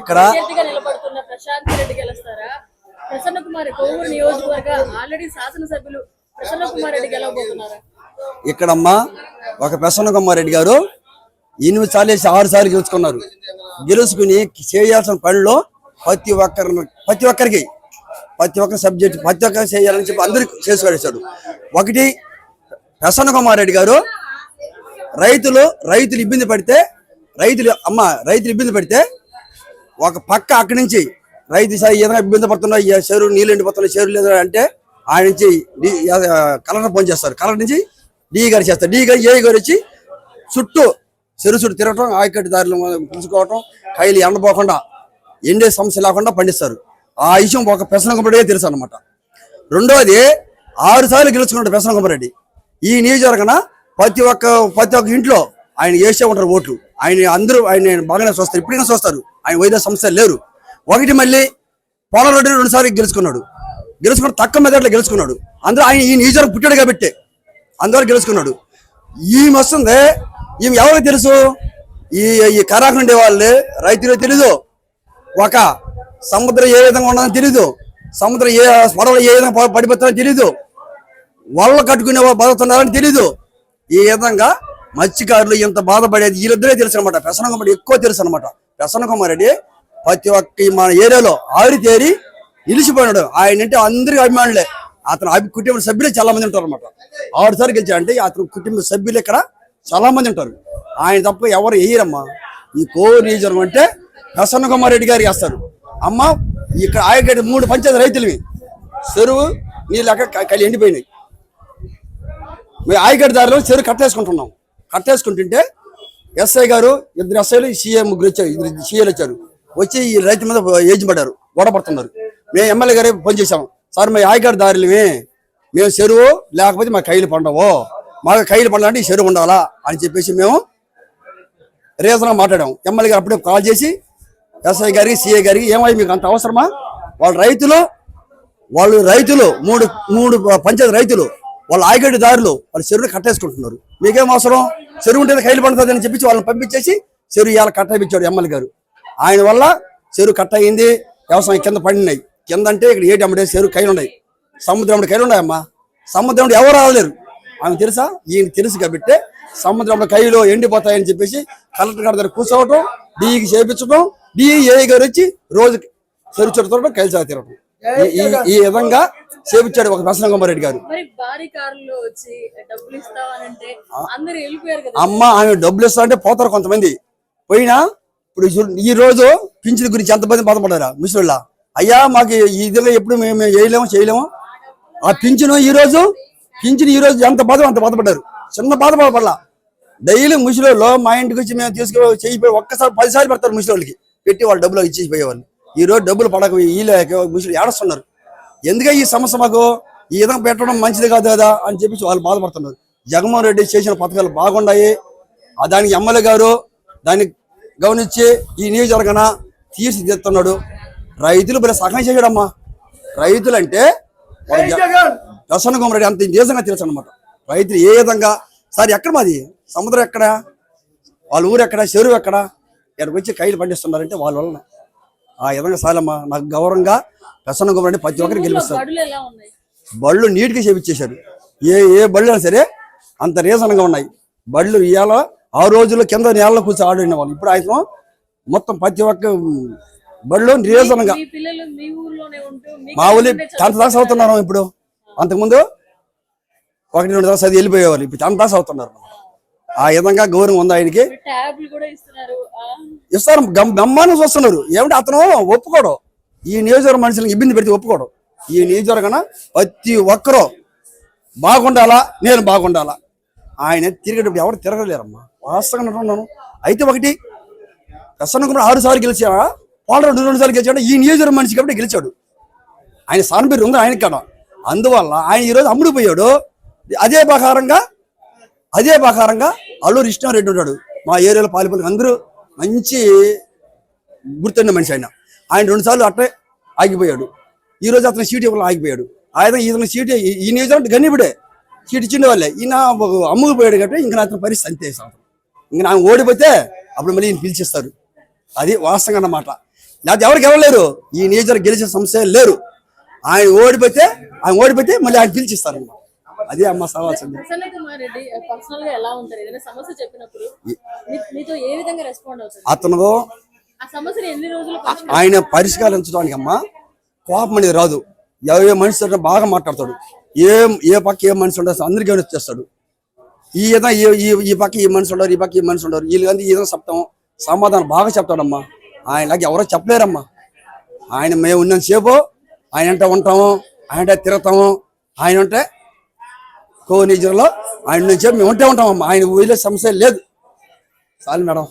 ఇక్కడ నిలబడుతున్న ప్రశాంత్ రెడ్డి గెలుస్తారా? ప్రసన్న కుమార్ కోవూరు నియోజకవర్గ ఆల్రెడీ శాసనసభ్యులు ప్రసన్న కుమార్ రెడ్డి గెలవబోతున్నారా? ఇక్కడమ్మా ఒక ప్రసన్న కుమార్ రెడ్డి గారు ఎనిమిది సార్లు వేసి ఆరు సార్లు గెలుచుకున్నారు. గెలుచుకుని చేయాల్సిన పనిలో ప్రతి ఒక్కరిని ప్రతి ఒక్కరికి ప్రతి ఒక్క సబ్జెక్ట్ ప్రతి ఒక్కరు చేయాలని చెప్పి అందరికి చేసి పడేశాడు ఒకటి ప్రసన్న కుమార్ రెడ్డి గారు రైతులు రైతులు ఇబ్బంది పడితే రైతులు అమ్మ రైతులు ఇబ్బంది పడితే ఒక పక్క అక్కడి నుంచి రైతు సార్ ఏదైనా ఇబ్బంది పడుతున్నా చెరువు నీళ్ళు ఎండిపోతున్నాయి చెరువు లేదు అంటే ఆయన నుంచి కలర్ పని కలెక్టర్ ఫోన్ చేస్తారు. కలెక్టర్ నుంచి డీ గారు చేస్తారు. డీ గారు ఏ గారు వచ్చి చుట్టూ చెరువు చుట్టూ తిరగటం ఆయకట్టు దారిలో పిలుచుకోవటం కైలు ఎండపోకుండా ఎండే సమస్య లేకుండా పండిస్తారు. ఆ విషయం ఒక పెసన తెలుసు అనమాట రెండోది ఆరు సార్లు గెలుచుకున్నాడు పెసన ఈ నియోజకవర్గన ప్రతి ఒక్క ప్రతి ఒక్క ఇంట్లో ఆయన వేసే ఉంటారు ఓట్లు. ఆయన అందరూ ఆయన బాగానే చూస్తారు. ఇప్పటికైనా చూస్తారు. ఆయన వైద్య సమస్యలు లేరు. ఒకటి మళ్ళీ పోలరెడ్డి రెండుసార్లు గెలుచుకున్నాడు. గెలుచుకున్న తక్కువ మెదట్లో గెలుచుకున్నాడు. అందరూ ఆయన ఈ నియోజకవర్గం పుట్టాడు కాబట్టి అందువల్ల గెలుచుకున్నాడు. ఈమె వస్తుంది. ఈమె ఎవరికి తెలుసు? ఈ ఈ కరాకు ఉండే వాళ్ళు. రైతులు తెలీదు. ఒక సముద్రం ఏ విధంగా ఉన్నదని తెలీదు. సముద్రం ఏ పడవలు ఏ విధంగా ప- పడిపోతుందో తెలీదు. వల్ల కట్టుకునే బతుకుతున్నారని తెలీదు. ఈ విధంగా మత్స్యకారులు ఇంత బాధపడేది వీళ్ళిద్దరే తెలుసు అనమాట ప్రసన్నకుమారి ఎక్కువ తెలుసు అనమాట ప్రసన్నకుమార్ రెడ్డి ప్రతి ఒక్క మన ఏరియాలో ఆవిరి నిలిచిపోయినాడు. ఆయన అంటే అందరికీ అభిమానులే. అతను అభి కుటుంబ సభ్యులే చాలా మంది ఉంటారు అనమాట ఆరుసారి గెలిచాడంటే అతను కుటుంబ సభ్యులు ఇక్కడ చాలా మంది ఉంటారు. ఆయన తప్ప ఎవరు వేయరమ్మా. ఈ కోవూరు నియోజకవర్గం అంటే ప్రసన్న కుమార్ రెడ్డి గారు వేస్తారు అమ్మ ఇక్కడ ఆయకటి మూడు పంచాయతీ రైతులవి. చెరువు నీళ్ళు అక్కడ కలి ఎండిపోయినాయి. మేము ఆయకటి దారిలో చెరువు కట్టేసుకుంటున్నాం. కట్టేసుకుంటుంటే ఎస్ఐ గారు ఇద్దరు ఎస్ఐలు సీఎం ముగ్గురు వచ్చారు ఇద్దరు సీఏలు వచ్చారు. వచ్చి ఈ రైతు మీద ఏజ్ పడ్డారు గొడవపడుతున్నారు. మేము ఎమ్మెల్యే గారే ఫోన్ చేసాము సార్ మేము ఆయకటి దారిలమే మేము చెరువు లేకపోతే మా కైలు పండవు. మాకు కైలు పండాలంటే ఈ చెరువు ఉండాలా? అని చెప్పేసి మేము రీజన్గా మాట్లాడాం ఎమ్మెల్యే గారు అప్పుడే కాల్ చేసి ఎస్ఐ గారికి సీఏ గారికి ఏమై మీకు అంత అవసరమా? వాళ్ళు రైతులు వాళ్ళు రైతులు మూడు మూడు పంచాయతీ రైతులు వాళ్ళ ఆయగడ్డి దారిలో వాళ్ళు చెరువుని కట్టేసుకుంటున్నారు. మీకేం అవసరం? చెరువు ఉంటే కైలు పడుతుంది అని చెప్పి వాళ్ళని పంపించేసి చెరువు ఇవాళ కట్టయిపించాడు ఎమ్మెల్యే గారు. ఆయన వల్ల చెరువు కట్ట అయింది వ్యవసాయం కింద పడినాయి. కింద అంటే ఇక్కడ ఏటి అమ్మడే చెరువు కైలు ఉన్నాయి సముద్రం అమ్మడి కైలు ఉన్నాయమ్మా సముద్రం ఎవరు రాలేరు. ఆమె తెలుసా? ఈయన తెలుసు కాబట్టి సముద్రంలో కైలో ఎండిపోతాయని చెప్పేసి కలెక్టర్ గారి దగ్గర కూర్చోవటం డిఈకి చేపించడం డిఈ గారు వచ్చి రోజు చెరువు చుట్టూ కైలు సాగు తిరగటం ఈ విధంగా చేపించాడు ఒక ప్రసన్న కుమార్ రెడ్డి గారు అమ్మ ఆమె డబ్బులు ఇస్తా అంటే పోతారు కొంతమంది. పోయినా ఇప్పుడు ఈ- రోజు పింఛన్ గురించి ఎంతమంది బాధపడారా ముసలిళ్ళ. అయ్యా మాకు విధంగా ఎప్పుడు మేము చేయలేము చేయలేము. ఆ పింఛను ఈ రోజు పింఛను ఈ రోజు ఎంత బాధ అంత బాధపడ్డారు. చిన్న బాధపడపడలా డైలీ ముసలిలో మా ఇంటికి వచ్చి మేము తీసుకు చేయిపోయి ఒక్కసారి పదిసార్లు పెడతారు ముసలికి పెట్టి వాళ్ళు డబ్బులు ఇచ్చేసిపోయేవాళ్ళు. ఈ రోజు డబ్బులు పడక వీళ్ళకి ముసలి ఏడుస్తున్నారు. ఎందుకే ఈ సమస్య మాకు? ఈ విధంగా పెట్టడం మంచిది కాదు కదా అని చెప్పేసి వాళ్ళు బాధపడుతున్నారు. జగన్మోహన్ రెడ్డి చేసిన పథకాలు బాగున్నాయి. ఆ దానికి ఎమ్మెల్యే గారు దాన్ని గమనించి ఈ నియోజకవర్గన తీర్చిదిద్దుతున్నాడు. రైతులు మరి సహాయం చేయడమ్మా రైతులు అంటే ప్రసన్న కుమారెడ్డి అంత నిజంగా తెలుసు అనమాట రైతులు ఏ విధంగా? సార్ ఎక్కడ మాది? సముద్రం ఎక్కడ? వాళ్ళ ఊరు ఎక్కడ? చెరువు ఎక్కడ? ఇక్కడికి వచ్చి కైలు పండిస్తున్నారంటే వాళ్ళ వలన. ఆ విధంగా సాలమ్మా నాకు గౌరవంగా ప్రసన్న కుమారెడ్డి ప్రతి ఒక్కరికి గెలిపిస్తారు. బళ్ళు నీట్గా చేపించేశారు. ఏ ఏ బళ్ళు అయినా సరే అంత రీజన్గా ఉన్నాయి. బళ్ళు ఇవాళ ఆ రోజుల్లో కింద నేలలో కూర్చొని ఆడిన వాళ్ళు. ఇప్పుడు ఆయన మొత్తం ప్రతి ఒక్క బళ్ళు రీజన్గా మీ ఊళ్ళో టెన్త్ క్లాస్ అవుతున్నారు ఇప్పుడు. అంతకుముందు ఒకటి రెండు క్లాస్ అది వెళ్ళిపోయేవాళ్ళు. ఇప్పుడు టెన్త్ క్లాస్ అవుతున్నారు. ఆ విధంగా గౌరవం ఉంది ఆయనకి. కూడా ఇస్తారు. గమ్- చూస్తున్నారు. ఏమంటే అతను ఒప్పుకోడు. ఈ నియోజకవర్గ మనుషులకు ఇబ్బంది పెడితే ఒప్పుకోడు. ఈ నియోజకవర్గన ప్రతి ఒక్కరూ బాగుండాలా నేను బాగుండాలా? ఆయన తిరిగేటప్పుడు ఎవరు తిరగలేరమ్మా. వాస్తవంగా అంటున్నాను. అయితే ఒకటి ప్రసన్న కుమార్ ఆరు సార్లు గెలిచా వాళ్ళు రెండు రెండు సార్లు గెలిచాడు? ఈ నియోజకవర్గ మనిషి కాబట్టి గెలిచాడు. ఆయన సానుభూతి ఉంది ఆయన కదా. అందువల్ల ఆయన ఈరోజు అమ్ముడుపోయాడు అదే ప్రకారంగా అదే ప్రకారంగా అల్లూరు కృష్ణారెడ్డి ఉన్నాడు. మా ఏరియాలో పాలిపల్లి అందరూ మంచి గుర్తున్న మనిషి ఆయన. ఆయన రెండుసార్లు అట్టే ఆగిపోయాడు. ఈరోజు అతను సీటు ఇవ్వాలి ఆగిపోయాడు. ఆయన ఇతను సీటు ఈ- ఈ నియోజకవర్గం గనిబిడే సీట్ ఇచ్చిన వాళ్ళే. ఈయన అమ్ముకుపోయాడు కాబట్టి ఇంకా అతని పరిస్థితి అంతే సార్. ఇంకా నాకు ఓడిపోతే అప్పుడు మళ్ళీ ఈయన పిలిచిస్తారు. అది వాస్తవంగా అన్నమాట. లేకపోతే ఎవరు ఈ నియోజకవర్గం గెలిచే సమస్య లేరు. ఆయన ఓడిపోతే ఆయన ఓడిపోతే మళ్ళీ ఆయన పిలిచిస్తారు అదే అమ్మ సవాల్సింది ప్రసన్న కుమార్ రెడ్డి పర్సనల్గా ఎలా ఉంటారు? ఏదైనా సమస్య చెప్పినప్పుడు మీ- మీతో ఏ విధంగా రెస్పాండ్ అవుతారు? అతను ఆ సమస్యను ఎన్ని రోజులు పరిష్కరి- ఆయన పరిష్కరించడానికి అమ్మ కోపం అనేది రాదు. ఏ మనిషి బాగా మాట్లాడతాడు. ఏ ఏ పక్క ఏ మనిషి ఉండదు అందరికీ వచ్చేస్తాడు ఈ ఏదో ఈ పక్క ఈ మనిషి ఉండరు ఈ పక్క ఈ మనిషి ఉండరు. వీళ్ళు కానీ ఏదో చెప్తాం సమాధానం బాగా చెప్తాడమ్మా ఆయనలాగా ఎవరో చెప్పలేరమ్మా. ఆయన మేము ఉన్నంత సేపు ఆయన అంటే ఉంటాము ఆయన అంటే తిరుగుతాము ఆయన ఉంటే కోనిజర్లో ఆయన నుంచి మేము ఉంటే ఉంటామమ్మా. ఆయన ఊళ్ళో సమస్య లేదు. చాలు మేడం.